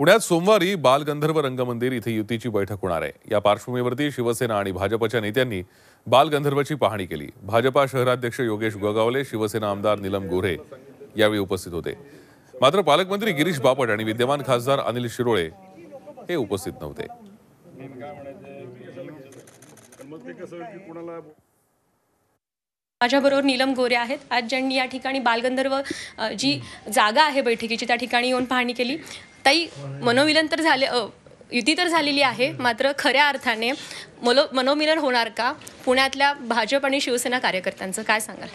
पुण्यात सोमवारी बालगंधर्व रंगमंदिर इथे युतीची बैठक होणार आहे. या पार्श्वभूमीवरती शिवसेना आणि भाजपच्या नेत्यांनी बालगंधर्वची पाहणी केली. भाजपा शहराध्यक्ष योगेश गोगावले शिवसेना आमदार निलम गोऱ्हे यावेळी उपस्थित होते. मात्र पालकमंत्री गिरीश बापट आणि विद्यमान खासदार अनिल शिरोळे हे उपस्थित नव्हते. माझ्याबरोबर नीलम गोरे आहेत. आज ज्यांनी या ठिकाणी बालगंधर्व जी जागा आहे बैठकीची त्या ठिकाणी येऊन पाहणी केली. ताई मनोमिलन तर झाले युती तर झालेली आहे मात्र खऱ्या अर्थाने मलो मनोमिलन होणार का? पुण्यातल्या भाजप आणि शिवसेना कार्यकर्त्यांचं काय सांगाल?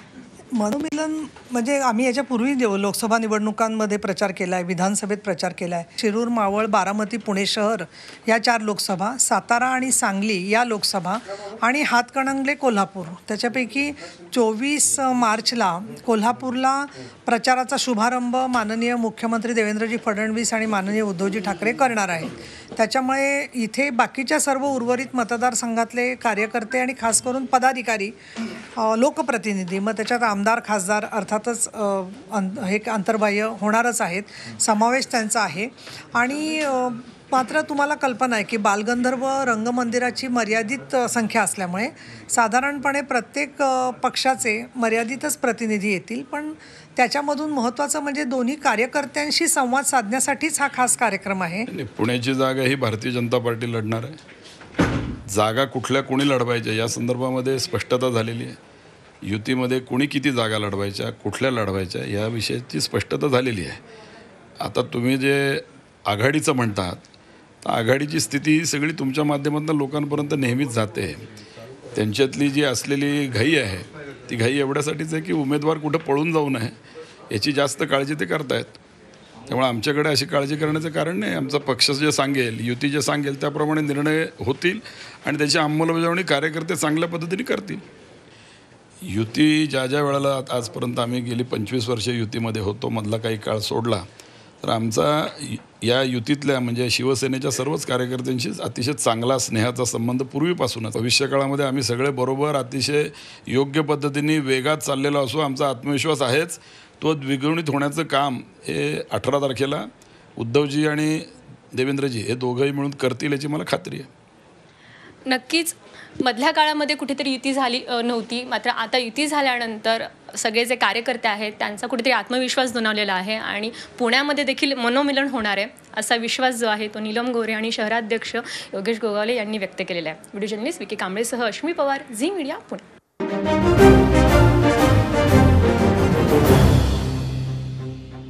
मनोमिलन म्हणजे आम्ही याच्यापूर्वी देव- लोकसभा निवडणुकांमध्ये प्रचार केला आहे विधानसभेत प्रचार केला आहे शिरूर मावळ बारामती पुणे शहर या चार लोकसभा सातारा आणि सांगली या लोकसभा आणि हातकणंगले कोल्हापूर. त्याच्यापैकी चोवीस मार्चला कोल्हापूरला प्रचाराचा शुभारंभ माननीय मुख्यमंत्री देवेंद्रजी फडणवीस आणि माननीय उद्धवजी ठाकरे करणार आहेत. त्याच्यामुळे इथे बाकीच्या सर्व उर्वरित मतदारसंघातले कार्यकर्ते आणि खास करून पदाधिकारी लोकप्रतिनिधी मग त्याच्यात आमदार खासदार अर्थातच हे अंतर्बाह्य होणारच आहेत. समावेश त्यांचा आहे. आणि मात्र तुम्हाला कल्पना आहे की बालगंधर्व रंगमंदिराची मर्यादित संख्या असल्यामुळे साधारणपणे प्रत्येक पक्षाचे मर्यादितच प्रतिनिधी येतील. पण त्याच्यामधून महत्त्वाचं म्हणजे दोन्ही कार्यकर्त्यांशी संवाद साधण्यासाठीच हा खास कार्यक्रम आहे. पुण्याची जागा ही भारतीय जनता पार्टी लढणार आहे. जागा कुठल्या कोणी लढवायच्या या संदर्भामध्ये स्पष्टता झालेली आहे. युतीमध्ये कुणी किती जागा लढवायच्या कुठल्या लढवायच्या या विषयाची स्पष्टता झालेली आहे. आता तुम्ही जे आघाडीचं म्हणतात तर आघाडीची स्थिती ही सगळी तुमच्या माध्यमातून लोकांपर्यंत नेहमीच जाते. त्यांच्यातली जी असलेली घाई आहे ती घाई एवढ्यासाठीच आहे की उमेदवार कुठं पळून जाऊ नये याची जास्त काळजी ते करतायत. त्यामुळे आमच्याकडे अशी काळजी करण्याचं कारण नाही. आमचा पक्ष जे सांगेल युती जे सांगेल त्याप्रमाणे निर्णय होतील आणि त्याची अंमलबजावणी कार्यकर्ते चांगल्या पद्धतीने करतील. युती ज्या ज्या वेळेला आजपर्यंत आम्ही गेली पंचवीस वर्ष युतीमध्ये होतो मधला काही काळ सोडला तर आमचा या युतीतल्या म्हणजे शिवसेनेच्या सर्वच कार्यकर्त्यांशी अतिशय चांगला स्नेहाचा संबंध पूर्वीपासूनच. भविष्यकाळामध्ये आम्ही सगळे बरोबर अतिशय योग्य पद्धतीने वेगात चाललेलो असो आमचा आत्मविश्वास आहेच. तो द्विगुणित होण्याचं काम हे अठरा तारखेला उद्धवजी आणि देवेंद्रजी हे दोघंही मिळून करतील याची मला खात्री आहे. नक्कीच मधल्या काळामध्ये कुठेतरी युती झाली नव्हती. मात्र आता युती झाल्यानंतर सगळे जे कार्यकर्ते आहेत त्यांचा कुठेतरी आत्मविश्वास दुणावलेला आहे आणि पुण्यामध्ये देखील मनोमिलन होणार आहे असा विश्वास जो आहे तो नीलम गोरे आणि शहराध्यक्ष योगेश गोगावले यांनी व्यक्त केलेला आहे. व्हिडिओ जर्नलिस्ट विकी कांबळेसह अश्मी पवार झी मीडिया पुणे.